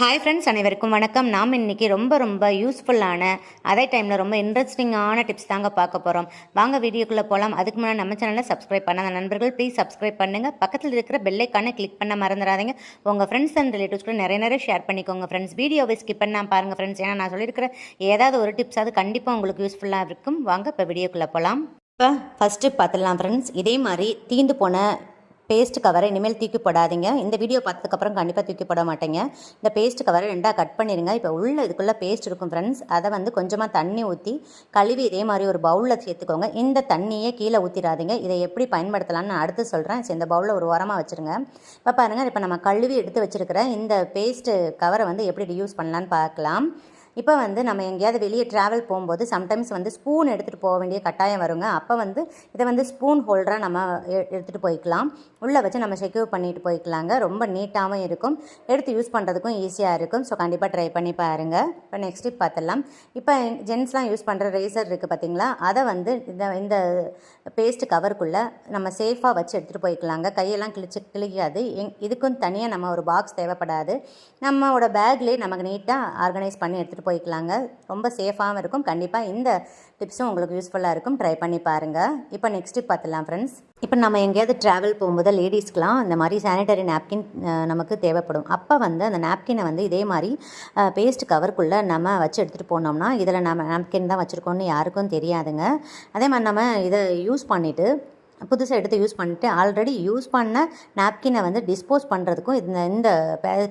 Hi friends அனைவருக்கும் வணக்கம். நாம் இன்னைக்கு ரொம்ப ரொம்ப யூஸ்ஃபுல்லான அதே டைமில் ரொம்ப இன்ட்ரெஸ்டிங்கான டிப்ஸ் தாங்க பார்க்க போகிறோம் வாங்க வீடியோக்குள்ளே போகலாம் அதுக்கு முன்னாடி நம்ம சேனலை சப்ஸ்கிரைப் பண்ணாத நண்பர்கள் ப்ளீஸ் சப்ஸ்கிரைப் பண்ணுங்கள் பக்கத்தில் இருக்கிற பெல்லைக்கான கிளிக் பண்ண மறந்துடாதீங்க. உங்கள் ஃப்ரெண்ட்ஸ் அண்ட் ரிலேட்டிவ்ஸ் கூட நிறைய நிறைய ஷேர் பண்ணிக்கோங்க ஃப்ரெண்ட்ஸ் வீடியோவை ஸ்கிப் பண்ணால் பாருங்கள் ஃப்ரெண்ட்ஸ் ஏன்னா நான் சொல்லியிருக்கிற ஏதாவது ஒரு டிப்ஸ் அது கண்டிப்பாக உங்களுக்கு யூஸ்ஃபுல்லாக இருக்கும். வாங்க இப்போ வீடியோக்குள்ளே போகலாம் இப்போ ஃபஸ்ட்டு பார்த்துடலாம் ஃப்ரெண்ட்ஸ் இதே மாதிரி தீந்து போன பேஸ்ட் கவரை இனிமேல் தூக்கி போடாதீங்க. இந்த வீடியோ பார்த்ததுக்கப்புறம் கண்டிப்பாக தூக்கி போட மாட்டேங்க. இந்த பேஸ்ட் கவரை ரெண்டாக கட் பண்ணிடுங்க இப்போ உள்ள இதுக்குள்ளே பேஸ்ட் இருக்கும் ஃப்ரெண்ட்ஸ் அதை வந்து கொஞ்சமாக தண்ணி ஊற்றி கழுவி இதே மாதிரி ஒரு பவுலில் சேர்த்துக்கோங்க. இந்த தண்ணியே கீழே ஊற்றிடாதீங்க இதை எப்படி பயன்படுத்தலாம்னு நான் அடுத்து சொல்கிறேன் சரி இந்த பவுலில் ஒரு உரமாக வச்சுருங்க. இப்போ பாருங்கள் இப்போ நம்ம கழுவி எடுத்து வச்சுருக்கிற இந்த பேஸ்ட்டு கவரை வந்து எப்படி யூஸ் பண்ணலான்னு பார்க்கலாம். இப்போ வந்து நம்ம எங்கேயாவது வெளியே ட்ராவல் போகும்போது சம்டைம்ஸ் வந்து ஸ்பூன் எடுத்துகிட்டு போக வேண்டிய கட்டாயம் வருங்க. அப்போ வந்து இதை வந்து ஸ்பூன் ஹோல்டராக நம்ம எ- எடுத்துகிட்டு போய்க்கலாம். உள்ளே வச்சு நம்ம செக்யூர் பண்ணிட்டு போய்க்கலாங்க. ரொம்ப நீட்டாகவும் இருக்கும். எடுத்து யூஸ் பண்ணுறதுக்கும் ஈஸியாக இருக்கும். ஸோ கண்டிப்பாக ட்ரை பண்ணி பாருங்கள் இப்போ நெக்ஸ்ட் டிப் பார்த்துடலாம் இப்போ ஜென்ஸ்லாம் யூஸ் பண்ணுற ரேசர் இருக்குது பார்த்தீங்களா அதை வந்து இந்த இந்த பேஸ்ட் கவருக்குள்ளே நம்ம சேஃபாக வச்சு எடுத்துகிட்டு போய்க்கலாங்க. கையெல்லாம் கிழிச்சு கிழிக்காது. எங் இதுக்கும் தனியாக நம்ம ஒரு பாக்ஸ் தேவைப்படாது. நம்மளோட பேக்லேயே நமக்கு நீட்டாக ஆர்கனைஸ் பண்ணி எடுத்துகிட்டு போய்க்கலாங்க. ரொம்ப சேஃபாகவும் இருக்கும். கண்டிப்பாக இந்த டிப்ஸும் உங்களுக்கு யூஸ்ஃபுல்லாக இருக்கும். ட்ரை பண்ணி பாருங்கள் இப்போ நெக்ஸ்ட் டிப் பார்த்துலாம் ஃப்ரெண்ட்ஸ் இப்போ நம்ம எங்கேயாவது ட்ராவல் போகும்போது லேடிஸ்க்கெலாம் இந்த மாதிரி சானிடரி நாப்கின் நமக்கு தேவைப்படும். அப்போ வந்து அந்த நாப்கினை வந்து இதே மாதிரி பேஸ்ட் கவருக்குள்ளே நம்ம வச்சு எடுத்துகிட்டு போனோம்னா இதில் நம்ம நாப்கின் தான் வச்சுருக்கோம்னு யாருக்கும் தெரியாதுங்க. அதே மாதிரி நம்ம இதை யூஸ் பண்ணிவிட்டு புதுசாக எடுத்து யூஸ் பண்ணிட்டு ஆல்ரெடி யூஸ் பண்ண நாப்கினை வந்து டிஸ்போஸ் பண்ணுறதுக்கும் இந்த இந்த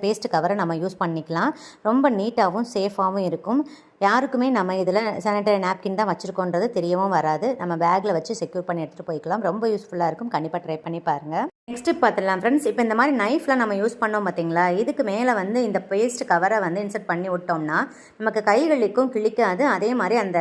பேஸ்ட் கவரை நம்ம யூஸ் பண்ணிக்கலாம். ரொம்ப நீட்டாகவும் சேஃபாகவும் இருக்கும். யாருக்குமே நம்ம இதில் சானிடரி நாப்கின் தான் வச்சுருக்கோன்றது தெரியவும் வராது. நம்ம பேக்கில் வச்சு செக்யூர் பண்ணி எடுத்துகிட்டு போய்க்கலாம். ரொம்ப யூஸ்ஃபுல்லாக இருக்கும். கண்டிப்பாக ட்ரை பண்ணி பாருங்கள் நெக்ஸ்ட் பார்த்துடலாம் ஃப்ரெண்ட்ஸ் இப்போ இந்த மாதிரி நைஃப்லாம் நம்ம யூஸ் பண்ணோம் பார்த்தீங்களா இதுக்கு மேலே வந்து இந்த பேஸ்ட் கவரை வந்து இன்சர்ட் பண்ணி விட்டோம்னா நமக்கு கைகளுக்கும் கிழிக்காது. அதே மாதிரி அந்த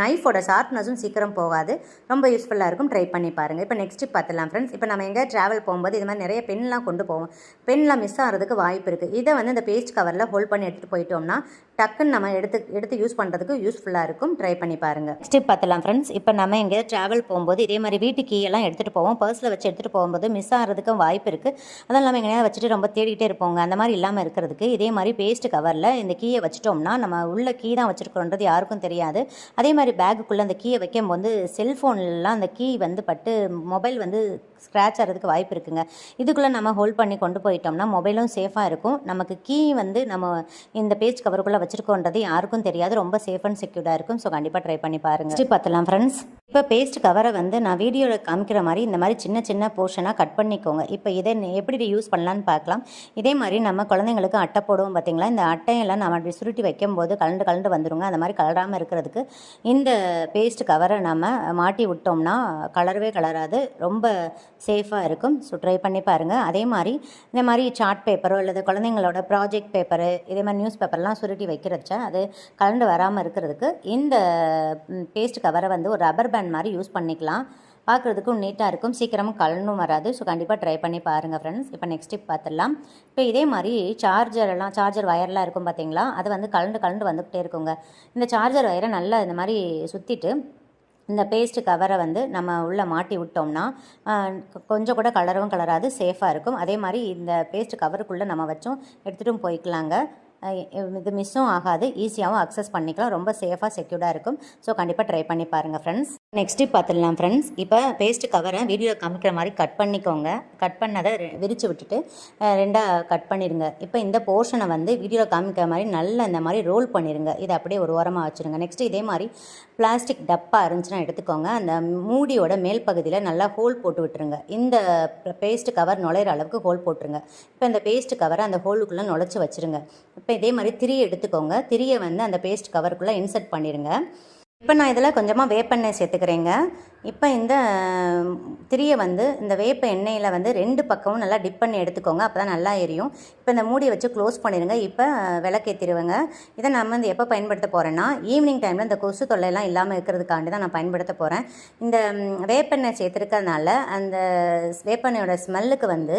நைஃபோட ஷார்ப்னஸும் சீக்கிரம் போகாது. ரொம்ப யூஸ்ஃபுல்லாக இருக்கும். ட்ரை பண்ணி பாருங்கள் இப்போ நெக்ஸ்ட் பார்த்துலாம் ஃப்ரெண்ட்ஸ் இப்போ நம்ம எங்கே ட்ராவல் போகும்போது இது மாதிரி நிறைய பென்லாம் கொண்டு போவோம். பென்லாம் மிஸ் ஆகிறதுக்கு வாய்ப்பு இருக்குது இதை வந்து இந்த பேஸ்ட் கவரில் ஹோல்ட் பண்ணி எடுத்துகிட்டு போயிட்டோம்னா டக்குன்னு நம்ம எடுத்து எடுத்து யூஸ் பண்ணுறதுக்கு யூஸ்ஃபுல்லாக இருக்கும். ட்ரை பண்ணி பாருங்கள் நெக்ஸ்ட் பார்த்தலாம் ஃப்ரெண்ட்ஸ் இப்போ நம்ம எங்கேயாவது ட்ராவல் போகும்போது இதே மாதிரி வீட்டு கீயெல்லாம் எல்லாம் எடுத்துகிட்டு போவோம். பர்ஸில் வச்சு எடுத்துகிட்டு போகும்போது மிஸ் ஆகிறதுக்கும் வாய்ப்பு இருக்குது அதெல்லாம் இல்லாமல் எங்கேயாவது வச்சுட்டு ரொம்ப தேடிக்கிட்டே இருப்போங்க. அந்த மாதிரி இல்லாமல் இருக்கிறதுக்கு இதே மாதிரி பேஸ்ட் கவரில் இந்த கீயை வச்சிட்டோம்னா நம்ம உள்ள கீ தான் வச்சுருக்கோன்றது யாருக்கும் தெரியாது. அதே மாதிரி பேக்குக்குள்ளே அந்த கீயை வைக்கும்போது செல்ஃபோன்லாம் அந்த கீ வந்து பட்டு மொபைல் வந்து ஸ்க்ராட்ச் ஆகிறதுக்கு வாய்ப்பு இருக்குங்க. இதுக்குள்ளே நம்ம ஹோல்ட் பண்ணி கொண்டு போயிட்டோம்னா மொபைலும் சேஃபாக இருக்கும். நமக்கு கீ வந்து நம்ம இந்த பேஜ் கவருக்குள்ளே வச்சுருக்கோன்றது யாருக்கும் தெரியாது. ரொம்ப சேஃப் அண்ட் செக்யூர்டாக இருக்கும். ஸோ கண்டிப்பாக ட்ரை பண்ணி பாருங்கள் Next பார்த்துலாம் ஃப்ரெண்ட்ஸ் இப்போ பேஸ்ட் கவரை வந்து நான் வீடியோவில் காமிக்கிற மாதிரி இந்த மாதிரி சின்ன சின்ன போர்ஷனாக கட் பண்ணிக்கோங்க. இப்போ இதை எப்படி யூஸ் பண்ணலான்னு பார்க்கலாம். இதே மாதிரி நம்ம குழந்தைங்களுக்கு அட்டை போடுவோம் பார்த்தீங்களா இந்த அட்டையெல்லாம் நம்ம அப்படி சுருட்டி வைக்கும்போது கலண்டு கலண்டு வந்துடுங்க அந்த மாதிரி கலராமல் இருக்கிறதுக்கு இந்த பேஸ்ட் கவரை நம்ம மாட்டி விட்டோம்னா கலரவே கலராது ரொம்ப சேஃபாக இருக்கும். ஸோ ட்ரை பண்ணி பாருங்கள் அதே மாதிரி இந்த மாதிரி சார்ட் பேப்பரோ அல்லது குழந்தைங்களோட ப்ராஜெக்ட் பேப்பரு இதே மாதிரி நியூஸ் பேப்பர்லாம் சுருட்டி வைக்கிறச்ச அது கலண்டு வராமல் இருக்கிறதுக்கு இந்த பேஸ்ட் கவரை வந்து ஒரு ரப்பர் பேண்ட் மாதிரி யூஸ் பண்ணிக்கலாம். பார்க்குறதுக்கும் நீட்டாக இருக்கும். சீக்கிரமும் கலனும் வராது. ஸோ கண்டிப்பாக ட்ரை பண்ணி பாருங்கள் ஃப்ரெண்ட்ஸ் இப்போ நெக்ஸ்ட் டிப் பார்த்துடலாம் இப்போ இதே மாதிரி சார்ஜர் எல்லாம் சார்ஜர் வயர்லாம் இருக்கும் பார்த்தீங்களா அது வந்து கலண்டு கலண்டு வந்துக்கிட்டே இருக்குங்க. இந்த சார்ஜர் வயரை நல்லா இந்த மாதிரி சுற்றிட்டு இந்த பேஸ்ட் கவரை வந்து நம்ம உள்ளே மாட்டி விட்டோம்னா கொஞ்சம் கூட கலரவும் கலராது சேஃபாக இருக்கும். அதே மாதிரி இந்த பேஸ்ட் கவருக்குள்ளே நம்ம வச்சும் எடுத்துகிட்டும் போய்க்கலாங்க. இது மிஸ்ஸும் ஆகாது. ஈஸியாகவும் அக்சஸ் பண்ணிக்கலாம். ரொம்ப சேஃபாக செக்யூர்டாக இருக்கும். ஸோ கண்டிப்பாக ட்ரை பண்ணி பாருங்கள் ஃப்ரெண்ட்ஸ் நெக்ஸ்ட்டு பார்த்துடலாம் ஃப்ரெண்ட்ஸ் இப்போ பேஸ்ட் கவரை வீடியோ காமிக்கிற மாதிரி கட் பண்ணிக்கோங்க. கட் பண்ணதை விரித்து விட்டுட்டு ரெண்டாக கட் பண்ணிடுங்க. இப்போ இந்த போர்ஷனை வந்து வீடியோ காமிக்கிற மாதிரி நல்லா இந்த மாதிரி ரோல் பண்ணிடுங்க. இதை அப்படியே ஒரு ஓரமாக வச்சுருங்க. நெக்ஸ்ட் இதே மாதிரி பிளாஸ்டிக் டப்பா இருந்துச்சுன்னா எடுத்துக்கோங்க. அந்த மூடியோட மேல் பகுதியில் நல்லா ஹோல் போட்டு விட்டுருங்க. இந்த பேஸ்ட் கவர் நுழையிற அளவுக்கு ஹோல் போட்டுருங்க. இப்போ இந்த பேஸ்ட் கவரை அந்த ஹோலுக்குள்ளே நுழைச்சி வச்சுருங்க. இப்போ இதே மாதிரி திரியை எடுத்துக்கோங்க. திரியை வந்து அந்த பேஸ்ட் கவருக்குள்ளே இன்சர்ட் பண்ணிடுங்க இப்போ நான் இதில் கொஞ்சமாக வேப்பெண்ணெய் சேர்த்துக்கிறேங்க. இப்போ இந்த திரியை வந்து இந்த வேப்ப எண்ணெயில் வந்து ரெண்டு பக்கமும் நல்லா டிப் பண்ணி எடுத்துக்கோங்க அப்போ தான் நல்லா எரியும். இப்போ இந்த மூடியை வச்சு க்ளோஸ் பண்ணிடுங்க இப்போ விளக்கேற்றிடுவேங்க இதை நம்ம வந்து எப்போ பயன்படுத்த போகிறேன்னா ஈவினிங் டைமில் இந்த கொசு தொல்லையெல்லாம் இல்லாமல் இருக்கிறதுக்காண்டி தான் நான் பயன்படுத்த போகிறேன் இந்த வேப்பெண்ணெய் சேர்த்துருக்கிறதுனால அந்த வேப்பெண்ணையோட ஸ்மெல்லுக்கு வந்து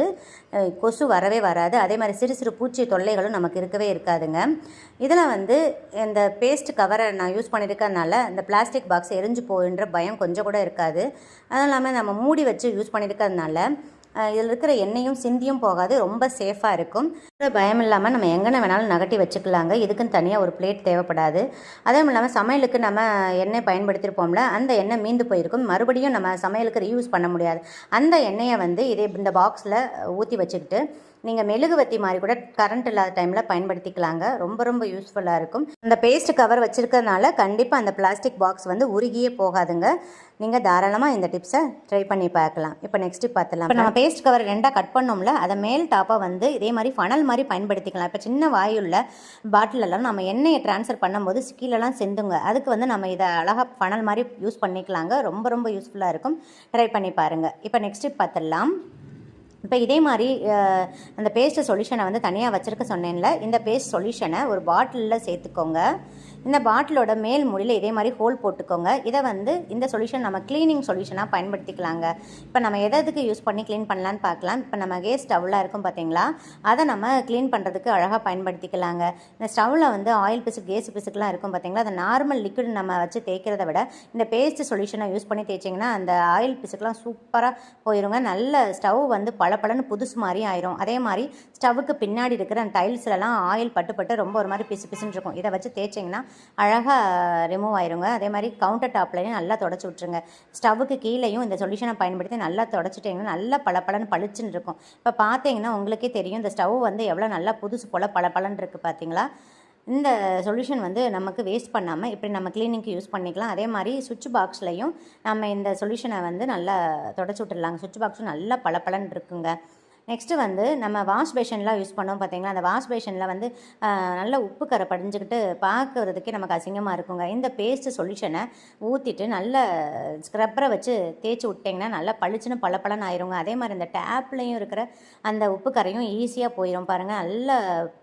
கொசு வரவே வராது. அதே மாதிரி சிறு சிறு பூச்சி தொல்லைகளும் நமக்கு இருக்கவே இருக்காதுங்க. இதில் வந்து இந்த பேஸ்ட் கவரை நான் யூஸ் பண்ணியிருக்கிறதுனால இந்த பிளாஸ்டிக் பாக்ஸ் எரிஞ்சு போகின்ற பயம் கொஞ்சம் கூட இருக்காது. அதுவும் இல்லாமல் நம்ம மூடி வச்சு யூஸ் பண்ணியிருக்கறதுனால இதில் இருக்கிற எண்ணெயும் சிந்தியும் போகாது ரொம்ப சேஃபாக இருக்கும். பயம் இல்லாமல் நம்ம எங்கன வேணாலும் நகட்டி வச்சுக்கலாங்க. இதுக்குன்னு தனியாக ஒரு பிளேட் தேவைப்படாது. அதுவும் இல்லாமல் சமையலுக்கு நம்ம எண்ணெய் பயன்படுத்தியிருப்போம்ல அந்த எண்ணெய் மீந்து போயிருக்கும். மறுபடியும் நம்ம சமையலுக்கு ரீயூஸ் பண்ண முடியாது. அந்த எண்ணெயை வந்து இதே இந்த பாக்ஸில் ஊற்றி வச்சுக்கிட்டு நீங்கள் மெழுகுவத்தி மாதிரி கூட கரண்ட் இல்லாத டைமில் பயன்படுத்திக்கலாங்க. ரொம்ப ரொம்ப யூஸ்ஃபுல்லாக இருக்கும். அந்த பேஸ்ட் கவர் வச்சுருக்கறனால கண்டிப்பாக அந்த பிளாஸ்டிக் பாக்ஸ் வந்து உருகியே போகாதுங்க. நீங்கள் தாராளமாக இந்த டிப்ஸை ட்ரை பண்ணி பார்க்கலாம். இப்போ நெக்ஸ்ட் பார்த்துலாம் இப்போ நம்ம பேஸ்ட் கவர் ரெண்டாக கட் பண்ணோம்ல அதை மேல் டாப்பாக வந்து இதே மாதிரி ஃபனல் மாதிரி பயன்படுத்திக்கலாம். இப்போ சின்ன வாயுள்ள பாட்டிலெல்லாம் நம்ம எண்ணெயை ட்ரான்ஸ்ஃபர் பண்ணும்போது கீழெல்லாம் செந்துங்க. அதுக்கு வந்து நம்ம இதை அழகாக ஃபனல் மாதிரி யூஸ் பண்ணிக்கலாங்க. ரொம்ப ரொம்ப யூஸ்ஃபுல்லாக இருக்கும். ட்ரை பண்ணி பாருங்கள் இப்போ நெக்ஸ்ட் பார்த்துடலாம். இப்போ இதே மாதிரி அந்த பேஸ்ட் சொல்யூஷனை வந்து தனியாக வச்சுருக்க சொன்னேன்ல இந்த பேஸ்ட் சொல்யூஷனை ஒரு பாட்டிலில் சேர்த்துக்கோங்க. இந்த பாட்டிலோட மேல் மூடியில் இதே மாதிரி ஹோல் போட்டுக்கோங்க. இதை வந்து இந்த சொல்யூஷன் நம்ம க்ளீனிங் சொல்யூஷனாக பயன்படுத்திக்கலாங்க. இப்போ நம்ம எதை எதுக்கு யூஸ் பண்ணி க்ளீன் பண்ணலான்னு பார்க்கலாம். இப்போ நம்ம கேஸ் ஸ்டவ்லாம் இருக்கும் பார்த்தீங்களா அதை நம்ம க்ளீன் பண்ணுறதுக்கு அழகாக பயன்படுத்திக்கலாங்க. இந்த ஸ்டவ்வில் வந்து ஆயில் பிசுக் கேஸ் பிசுக்கெலாம் இருக்கும் பார்த்தீங்களா அதை நார்மல் லிக்விட் நம்ம வச்சு தேய்க்கிறத விட இந்த பேஸ்ட் சொல்யூஷனை யூஸ் பண்ணி தேய்ச்சிங்கன்னா அந்த ஆயில் பிசுக்கெலாம் சூப்பராக போயிருங்க. நல்ல ஸ்டவ் வந்து பளபளன்னு புதுசு மாதிரி ஆயிரும். அதே மாதிரி ஸ்டவ்வுக்கு பின்னாடி இருக்கிற அந்த டைல்ஸ்லலாம் ஆயில் பட்டு பட்டு ரொம்ப ஒரு மாதிரி பிசு பிசுன்னு இருக்கும். இதை வச்சு தேய்ச்சிங்கன்னா அழகாக ரிமூவ் ஆயிருங்க. அதே மாதிரி கவுண்டர் டாப்லையும் நல்லா தொடச்சி விட்ருங்க ஸ்டவ்வுக்கு கீழேயும் இந்த சொல்யூஷனை பயன்படுத்தி நல்லா தொடச்சிட்டிங்கன்னா நல்லா பளபளன்னு பளிச்சுன்னு இருக்கும். இப்போ பார்த்தீங்கன்னா உங்களுக்கே தெரியும் இந்த ஸ்டவ் வந்து எவ்வளோ நல்லா புதுசு போல் பளபளன்னு இருக்குது பார்த்தீங்களா? இந்த சொல்யூஷன் வந்து நமக்கு வேஸ்ட் பண்ணாமல் இப்படி நம்ம க்ளீனிங்க்கு யூஸ் பண்ணிக்கலாம். அதே மாதிரி சுவிட்ச் பாக்ஸ்லையும் நம்ம இந்த சொல்யூஷனை வந்து நல்லா தொடச்சி விட்டுடலாங்க சுவிட்ச் பாக்ஸும் நல்லா பளபளன்னு இருக்குங்க. நெக்ஸ்ட்டு வந்து நம்ம வாஷ் பேஷன்லாம் யூஸ் பண்ணோம் பார்த்தீங்களா அந்த வாஷ் பேஷனில் வந்து நல்ல உப்பு கரை படிஞ்சுக்கிட்டு பார்க்கறதுக்கே நமக்கு அசிங்கமாக இருக்குங்க. இந்த பேஸ்ட்டு சொல்யூஷனை ஊற்றிட்டு நல்ல ஸ்க்ரப்பரை வச்சு தேய்ச்சி விட்டிங்கன்னா நல்லா பளிச்சுன்னு பளபளன்னு ஆயிருங்க. அதே மாதிரி இந்த டேப்லேயும் இருக்கிற அந்த உப்பு கரையும் ஈஸியாக போயிடும் பாருங்கள் நல்லா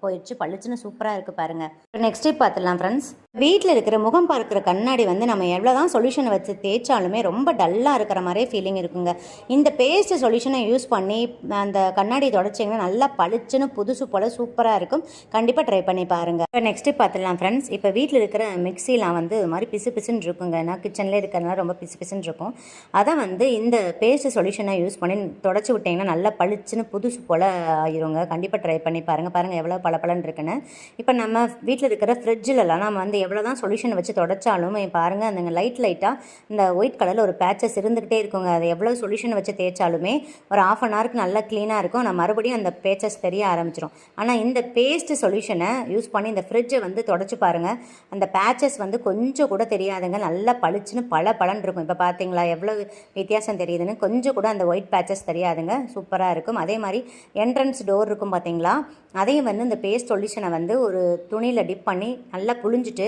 போயிடுச்சு பளிச்சுன்னு சூப்பராக இருக்குது பாருங்கள் நெக்ஸ்ட் டிப் பார்த்துடலாம் ஃப்ரெண்ட்ஸ் வீட்டில் இருக்கிற முகம் பார்க்குற கண்ணாடி வந்து நம்ம எவ்வளோ தான் சொல்யூஷனை வச்சு தேய்ச்சாலுமே ரொம்ப டல்லாக இருக்கிற மாதிரியே ஃபீலிங் இருக்குங்க. இந்த பேஸ்ட் சொல்யூஷனை யூஸ் பண்ணி அந்த கண்ணாடி தொடச்சிங்கன்னா நல்லா பளிச்சுன்னு புதுசு போல் சூப்பராக இருக்கும். கண்டிப்பாக ட்ரை பண்ணி பாருங்கள் இப்போ நெக்ஸ்ட்டு பார்த்துடலாம் ஃப்ரெண்ட்ஸ் இப்போ வீட்டில் இருக்கிற மிக்சிலாம் வந்து இது மாதிரி பிசு பிசுன்னு இருக்குங்க. நான் கிச்சனில் இருக்கிறதுனால ரொம்ப பிசு பிசுன்னு இருக்கும். அதை வந்து இந்த பேஸ்ட் சொல்யூஷனை யூஸ் பண்ணி தொடச்சி விட்டிங்கன்னா நல்லா பளிச்சுன்னு புதுசு போல் ஆயிருங்க. கண்டிப்பாக ட்ரை பண்ணி பாருங்கள் பாருங்கள் எவ்வளோ பளபளன்னு இருக்குன்னு. இப்போ நம்ம வீட்டில் இருக்கிற ஃப்ரிட்ஜிலலாம் நம்ம வந்து எவ்வளோ தான் சொல்யூஷன் வச்சு தொடச்சாலும் பாருங்கள் அந்த லைட் லைட்டாக இந்த ஒயிட் கலரில் ஒரு பேச்சஸ் இருந்துக்கிட்டே இருக்குங்க. அது எவ்வளோ சொல்யூஷன் வச்சு தேய்ச்சாலுமே ஒரு ஆஃப் அன் ஹவருக்கு நல்லா க்ளீனாக இருக்கும். நான் மறுபடியும் அந்த பேச்சஸ் தெரிய ஆரம்பிச்சிடும் ஆனால் இந்த பேஸ்ட் சொல்யூஷனை யூஸ் பண்ணி இந்த ஃப்ரிட்ஜை வந்து தொடச்சி பாருங்கள் அந்த பேச்சஸ் வந்து கொஞ்சம் கூட தெரியாதுங்க. நல்லா பளிச்சுன்னு பல பலன் இருக்கும். இப்போ பார்த்தீங்களா எவ்வளோ வித்தியாசம் தெரியுதுன்னு கொஞ்சம் கூட அந்த ஒயிட் பேச்சஸ் தெரியாதுங்க. சூப்பராக இருக்கும். அதே மாதிரி என்ட்ரன்ஸ் டோர் இருக்கும் பார்த்தீங்களா அதையும் வந்து இந்த பேஸ்ட் சொல்யூஷனை வந்து ஒரு துணியில் டிப் பண்ணி நல்லா புழிஞ்சிட்டு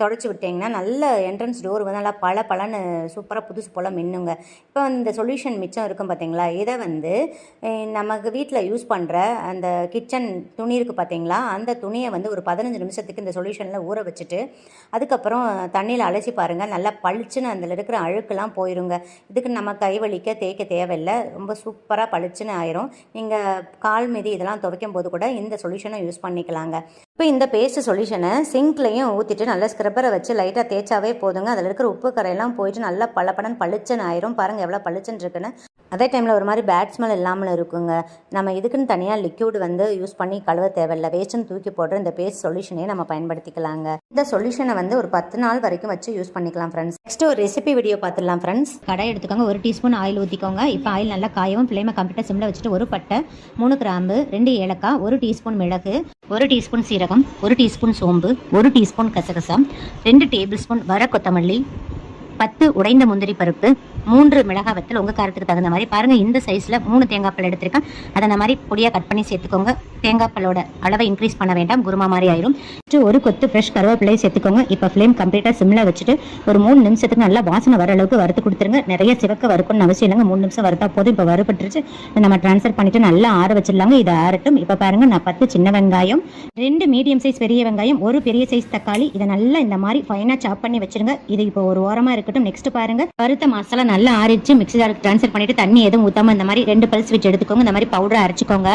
தொடச்சி விட்டிங்கன்னா நல்ல என்ட்ரன்ஸ் டோர் வந்து நல்லா பல பலன்னு சூப்பராக புதுசு போல் மின்னுங்க. இப்போ இந்த சொல்யூஷன் மிச்சம் இருக்கும் பார்த்தீங்களா இதை வந்து நமக்கு வீட்டில் யூஸ் பண்ணுற அந்த கிச்சன் துணி இருக்குது பார்த்தீங்களா அந்த துணியை வந்து ஒரு பதினஞ்சு நிமிஷத்துக்கு இந்த சொல்யூஷனில் ஊற வச்சுட்டு அதுக்கப்புறம் தண்ணியில் அலசி பாருங்கள் நல்லா பளிச்சுன்னு அதில் இருக்கிற அழுக்கெல்லாம் போயிருங்க. இதுக்கு நம்ம கை வலிக்க தேய்க்க தேவையில்லை. ரொம்ப சூப்பராக பளிச்சுன்னு ஆயிரும். நீங்கள் கால் மீதி இதெல்லாம் துவைக்கும் போது கூட இந்த சொல்யூஷனை யூஸ் பண்ணிக்கலாங்க. இப்போ இந்த பேஸ்ட் சொல்யூஷனை சிங்க்லையும் ஊற்றிட்டு நல்லா ஸ்க்ரப்பரை வச்சு லைட்டாக தேய்ச்சாவே போதுங்க. அதில் இருக்கிற உப்பு கரையெல்லாம் போயிட்டு நல்லா பளபளன்னு பளிச்சுன்னு ஆயிரும். பாருங்கள் எவ்வளோ பளிச்சுன்னு இருக்குன்னு. அதே டைமில் ஒரு மாதிரி பேட் ஸ்மெல் இல்லாமல் இருக்குங்க. நம்ம இதுக்குன்னு தனியாக லிக்யூட் வந்து யூஸ் பண்ணி கழுவ தேவையில்ல. வேஸ்ட்டுன்னு தூக்கி போடுற இந்த பேஸ்ட் சொல்யூஷனே நம்ம பயன்படுத்திக்கலாங்க. இந்த சொல்யூஷனை வந்து ஒரு பத்து நாள் வரைக்கும் வச்சு யூஸ் பண்ணிக்கலாம் ஃப்ரெண்ட்ஸ் நெக்ஸ்ட் ஒரு ரெசிபி வீடியோ பார்த்துடலாம் ஃப்ரெண்ட்ஸ் கடை எடுத்துக்கோங்க. ஒரு டீஸ்பூன் ஆயில் ஊற்றிக்கோங்க இப்போ ஆயில் நல்லா காயவும் ஃப்ளேமை கம்ப்ளீட்டாக சிம்மில் வச்சுட்டு ஒரு பட்டை மூணு கிராம்பு ரெண்டு ஏலக்காய் ஒரு டீஸ்பூன் மிளகு ஒரு டீஸ்பூன் சீரகம் ஒரு டீஸ்பூன் சோம்பு ஒரு டீஸ்பூன் கசகசம் ரெண்டு டேபிள் ஸ்பூன் வர கொத்தமல்லி பத்து உடைந்த முந்திரி பருப்பு மூன்று மிளகாய் வத்தல் உங்கள் காரத்துக்கு தகுந்த மாதிரி பாருங்கள் இந்த சைஸில் மூணு தேங்காய் பல் எடுத்திருக்கேன். அதை அந்த மாதிரி பொடியாக கட் பண்ணி சேர்த்துக்கோங்க. தேங்காய் பல்லோட அளவை இன்க்ரீஸ் பண்ண வேண்டாம். குருமா மாதிரி ஆயிரும். ஒரு கொத்து ஃப்ரெஷ் கருவேப்பிலையை சேர்த்துக்கோங்க. இப்போ ஃப்ளேம் கம்ப்ளீட்டாக சிம்மில் வச்சுட்டு ஒரு மூணு நிமிஷத்துக்கு நல்லா வாசனை வர அளவுக்கு வறுத்து கொடுத்துருங்க. நிறைய சிவக்க வறுக்கணும்னு அவசியம் இல்லைங்க. மூணு நிமிஷம் வறுத்தா போதும். இப்போ வறுபட்டுருச்சு. நம்ம ட்ரான்ஸ்ஃபர் பண்ணிட்டு நல்லா ஆற வச்சிடலாங்க. இதை ஆறட்டும். இப்போ பாருங்க நான் பத்து சின்ன வெங்காயம் ரெண்டு மீடியம் சைஸ் பெரிய வெங்காயம் ஒரு பெரிய சைஸ் தக்காளி இதை நல்லா இந்த மாதிரி ஃபைனாக சாப் பண்ணி வச்சிருங்க. இது இப்போ ஒரு ஓரமாக இருக்கட்டும். நெக்ஸ்ட் பாருங்க. வறுத்த மசாலா நல்லா அரைச்சு மிக்ஸி ஜாருக்கு ட்ரான்ஸ்ஃபர் பண்ணிட்டு தண்ணி எதுவும் ஊத்தாம இந்த மாதிரி ரெண்டு பல்ஸ் வச்சு எடுத்துக்கோங்க. இந்த மாதிரி பவுடர் அரைச்சிக்கோங்க.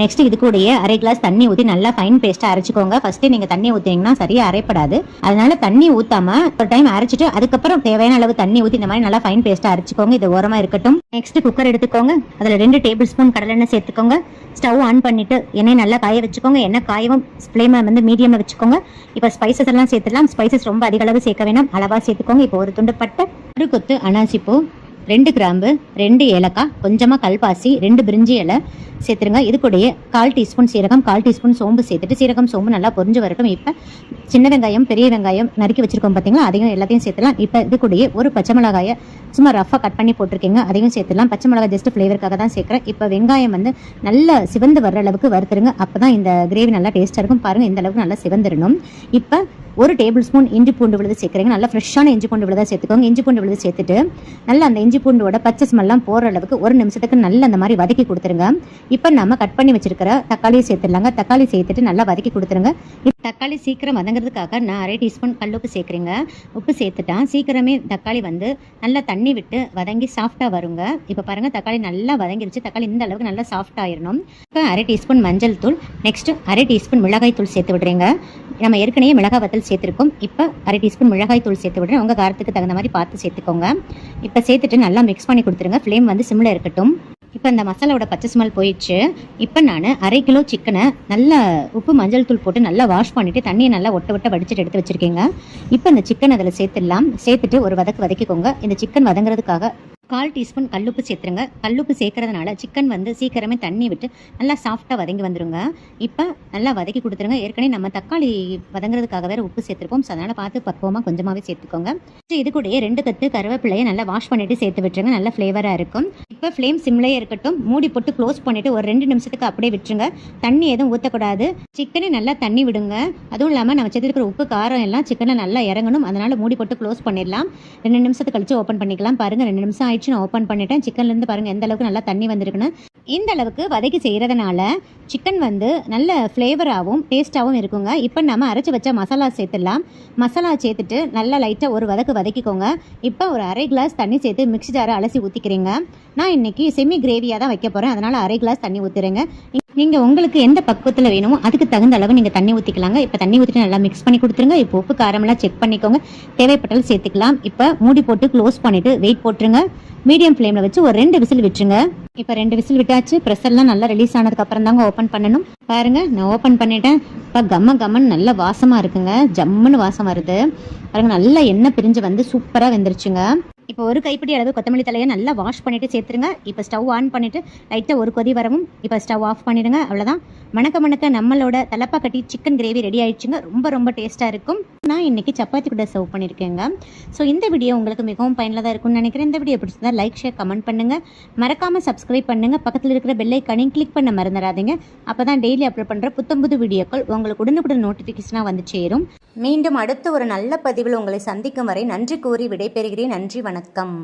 நெக்ஸ்ட் இது கூடயே அரை கிளாஸ் தண்ணி ஊற்றி நல்லா ஃபைன் பேஸ்ட்டாக அரைச்சிக்கோங்க. ஃபர்ஸ்ட் நீங்க தண்ணி ஊற்றிங்கன்னா சரியா அரைப்படாது. அதனால தண்ணி ஊத்தாம ஒரு டைம் அரைச்சிட்டு அதுக்கப்புறம் தேவையான அளவு தண்ணி ஊற்றி இந்த மாதிரி நல்லா ஃபைன் பேஸ்ட்டாக அரைச்சிக்கோங்க. இது ஓரமா இருக்கட்டும். நெக்ஸ்ட் குக்கர் எடுத்துக்கோங்க. அதில் ரெண்டு டேபிள் ஸ்பூன் கடலெண்ணெய் சேர்த்துக்கோங்க. ஸ்டவ் ஆன் பண்ணிட்டு எண்ணெய் நல்லா காய வச்சுக்கோங்க. எண்ணெய் காயவும் ஃப்ளேமை வந்து மீடியம் வச்சுக்கோங்க. இப்போ ஸ்பைசஸ் எல்லாம் சேர்த்துலாம் ஸ்பைசஸ் ரொம்ப அதிக அளவு சேர்க்க வேணாம். அளவாக சேர்த்துக்கோங்க. இப்போ ஒரு துண்டு பட்டை ஒரு கொத்து அனாசிப்பூ ரெண்டு கிராம்பு ரெண்டு ஏலக்காய் கொஞ்சமாக கல்பாசி ரெண்டு பிரிஞ்சி இலை சேர்த்துருங்க. இது கூடயே கால் டீஸ்பூன் சீரகம் கால் டீஸ்பூன் சோம்பு சேர்த்துட்டு சீரகம் சோம்பு நல்லா பொரிஞ்சு வரட்டும் இப்போ சின்ன வெங்காயம் பெரிய வெங்காயம் நறுக்கி வச்சுருக்கோம் பார்த்தீங்களா அதையும் எல்லாத்தையும் சேர்த்துலாம் இப்போ இது கூடயே ஒரு பச்சை மிளகாயை சும்மா ரஃபாக கட் பண்ணி போட்டிருக்கீங்க. அதையும் சேர்த்துலாம் பச்சை மிளகாய் ஜஸ்ட் ஃப்ளேவருக்காக தான் சேர்க்குறேன். இப்போ வெங்காயம் வந்து நல்லா சிவந்து வர்ற அளவுக்கு வறுத்துருங்க. அப்போ தான் இந்த கிரேவி நல்லா டேஸ்ட்டாக இருக்கும். பாருங்கள் இந்த அளவுக்கு நல்லா சிவந்துடணும். இப்போ ஒரு டேபிள் ஸ்பூன் இஞ்சி பூண்டு விழுது சேர்க்குறீங்க. நல்லா ஃப்ரெஷ்ஷான இஞ்சி பூண்டு விழுதாக சேர்த்துக்கோங்க. இஞ்சி பூண்டு விழுது சேர்த்துட்டு நல்லா அந்த இஞ்சி பூண்டோட பச்சை ஸ்மெல்லாம் போகிற அளவுக்கு ஒரு நிமிஷத்துக்கு நல்லா அந்த மாதிரி வதக்கி கொடுத்துருங்க. இப்போ நம்ம கட் பண்ணி வச்சிருக்கிற தக்காளியை சேர்த்துடலாங்க. தக்காளி சேர்த்துட்டு நல்லா வதக்கி கொடுத்துருங்க. தக்காளி சீக்கிரம் வதங்குறதுக்காக நான் அரை டீஸ்பூன் கல்லுப்பு சேர்க்குறேங்க. உப்பு சேர்த்துட்டான் சீக்கிரமே தக்காளி வந்து நல்லா தண்ணி விட்டு வதங்கி சாஃப்டாக வருங்க. இப்போ பாருங்கள் தக்காளி நல்லா வதங்கிருச்சு. தக்காளி இந்த அளவுக்கு நல்லா சாஃப்ட் ஆயிடணும் இப்போ அரை டீஸ்பூன் மஞ்சள் தூள் நெக்ஸ்ட் அரை டீஸ்பூன் மிளகாய் தூள் சேர்த்து விடுறீங்க. நம்ம ஏற்கனவே மிளகாய் வத்தல் சேர்த்துருக்கோம் இப்போ அரை டீஸ்பூன் மிளகாய் தூள் சேர்த்து விடுறேன். உங்கள் காரத்துக்கு தகுந்த மாதிரி பார்த்து சேர்த்துக்கோங்க. இப்போ சேர்த்துட்டு நல்லா மிக்ஸ் பண்ணி கொடுத்துருங்க. ஃப்ளேம் வந்து சிம்மில் இருக்கட்டும். இப்போ இந்த மசாலாவோட பச்சை ஸ்மெல் போயிடுச்சு. இப்போ நான் அரை கிலோ சிக்கனை நல்லா உப்பு மஞ்சள் தூள் போட்டு நல்லா வாஷ் பண்ணிவிட்டு தண்ணியை நல்லா ஒட்ட ஒட்ட வடிச்சிட்டு எடுத்து வச்சுருக்கீங்க. இப்போ இந்த சிக்கன் அதில் சேர்த்துடலாம். சேர்த்துட்டு ஒரு வதக்கு வதக்கிக்கோங்க. இந்த சிக்கன் வதங்குறதுக்காக கால் டீஸ்பூன் கல்லுப்பு சேர்த்துருங்க. கல்லுப்பு சேர்க்கறதுனால சிக்கன் வந்து சீக்கிரமே தண்ணி விட்டு நல்லா சாஃப்டாக வதங்கி வந்துருங்க. இப்போ நல்லா வதக்கி கொடுத்துருங்க. ஏற்கனவே நம்ம தக்காளி வதங்குறதுக்காக வேறு உப்பு சேர்த்துருப்போம். ஸோ அதனால் பார்த்து பக்குவமாக கொஞ்சமாகவே சேர்த்துக்கோங்க. ஸோ இது கூடயே ரெண்டு கத்து கருவேப்பிலையை நல்லா வாஷ் பண்ணிட்டு சேர்த்து விட்டுருங்க. நல்ல ஃப்ளேவராக இருக்கும். இப்போ ஃப்ளேம் சிம்லேயே இருக்கட்டும். மூடி போட்டு க்ளோஸ் பண்ணிவிட்டு ஒரு ரெண்டு நிமிஷத்துக்கு அப்படியே விட்டுருங்க. தண்ணி எதுவும் ஊற்றக்கூடாது சிக்கனை நல்லா தண்ணி விடுங்க. அதுவும் இல்லாமல் நம்ம சேர்த்துருக்கிற உப்பு காரம் எல்லாம் சிக்கனை நல்லா இறங்கணும். அதனால் மூடி போட்டு க்ளோஸ் பண்ணிடலாம். ரெண்டு நிமிஷத்துக்கு கழிச்சு ஓப்பன் பண்ணிக்கலாம். பாருங்கள் ரெண்டு நிமிஷம் ஆயிடுச்சு நான் ஓப்பன் பண்ணிட்டேன். சிக்கன்லேருந்து பாருங்கள் எந்த அளவுக்கு நல்லா தண்ணி வந்திருக்குன்னு. இந்த அளவுக்கு வதக்கி செய்கிறதுனால சிக்கன் வந்து நல்ல ஃப்ளேவராகவும் டேஸ்ட்டாகவும் இருக்குங்க. இப்போ நம்ம அரைச்சி வச்ச மசாலா சேர்த்துடலாம். மசாலா சேர்த்துட்டு நல்லா லைட்டாக ஒரு வதக்கு வதக்கிக்கோங்க. இப்போ ஒரு அரை கிளாஸ் தண்ணி சேர்த்து மிக்ஸி ஜாரை அலசி ஊற்றிக்கிறீங்க நான் இன்றைக்கி செமி கிரேவியாக தான் வைக்க போகிறேன் அதனால் அரை கிளாஸ் தண்ணி ஊற்றுறேங்க நீங்கள் உங்களுக்கு எந்த பக்குவத்தில் வேணுமோ அதுக்கு தகுந்த அளவு நீங்கள் தண்ணி ஊற்றிக்கலாங்க இப்போ தண்ணி ஊற்றிட்டு நல்லா மிக்ஸ் பண்ணி கொடுத்துருங்க. இப்போ உப்பு காரமெல்லாம் செக் பண்ணிக்கோங்க. தேவைப்பட்டாலும் சேர்த்துக்கலாம். இப்போ மூடி போட்டு க்ளோஸ் பண்ணிவிட்டு வெயிட் போட்டுருங்க. மீடியம் ஃப்ளேமில் வச்சு ஒரு ரெண்டு விசில் விட்டுருங்க. இப்போ ரெண்டு விசில் விட்டாச்சு. ப்ரெஷர்லாம் நல்லா ரிலீஸ் ஆனதுக்கு அப்புறம் தாங்க ஓப்பன் பண்ணணும். பாருங்க நான் ஓப்பன் பண்ணிட்டேன். இப்போ கம்ம கம்மன் நல்ல வாசமாக இருக்குங்க. ஜம்முன்னு வாசம் வருது. பாருங்க நல்லா எண்ணெய் பிரிஞ்சு வந்து சூப்பராக வெந்துருச்சுங்க. இப்போ ஒரு கைப்பிடி அளவு கொத்தமல்லி தலையை நல்லா வாஷ் பண்ணிட்டு சேர்த்துருங்க. இப்போ ஸ்டவ் ஆன் பண்ணிட்டு லைட்டாக ஒரு கொதி வரவும் இப்போ ஸ்டவ் ஆஃப் பண்ணிடுங்க. அவ்வளோதான் மணக்க மணக்க நம்மளோட தலப்பா கட்டி சிக்கன் கிரேவி ரெடி ஆயிடுச்சுங்க. ரொம்ப ரொம்ப டேஸ்ட்டாக இருக்கும். நான் இன்னைக்கு சப்பாத்தி கூட சர்வ் பண்ணியிருக்கேங்க ஸோ இந்த வீடியோ உங்களுக்கு மிகவும் பயனுள்ளதாக இருக்கும்னு நினைக்கிறேன். இந்த வீடியோ பிடிச்சதா லைக் ஷேர் கமெண்ட் பண்ணுங்க. மறக்காம சப்ஸ்கிரைப் பண்ணுங்க. பக்கத்தில் இருக்கிற பெல்லைக்கானையும் கிளிக் பண்ண மறந்துடாதீங்க. அப்போ தான் டெய்லி அப்லோட் பண்ணுற புத்தம்புது வீடியோக்கள் உங்களுக்கு உடனுக்குடன் நோட்டிஃபிகேஷனாக வந்து சேரும். மீண்டும் அடுத்த ஒரு நல்ல பதிவில் உங்களை சந்திக்கும் வரை நன்றி கூறி விடைபெறுகிறேன். நன்றி வணக்கம்.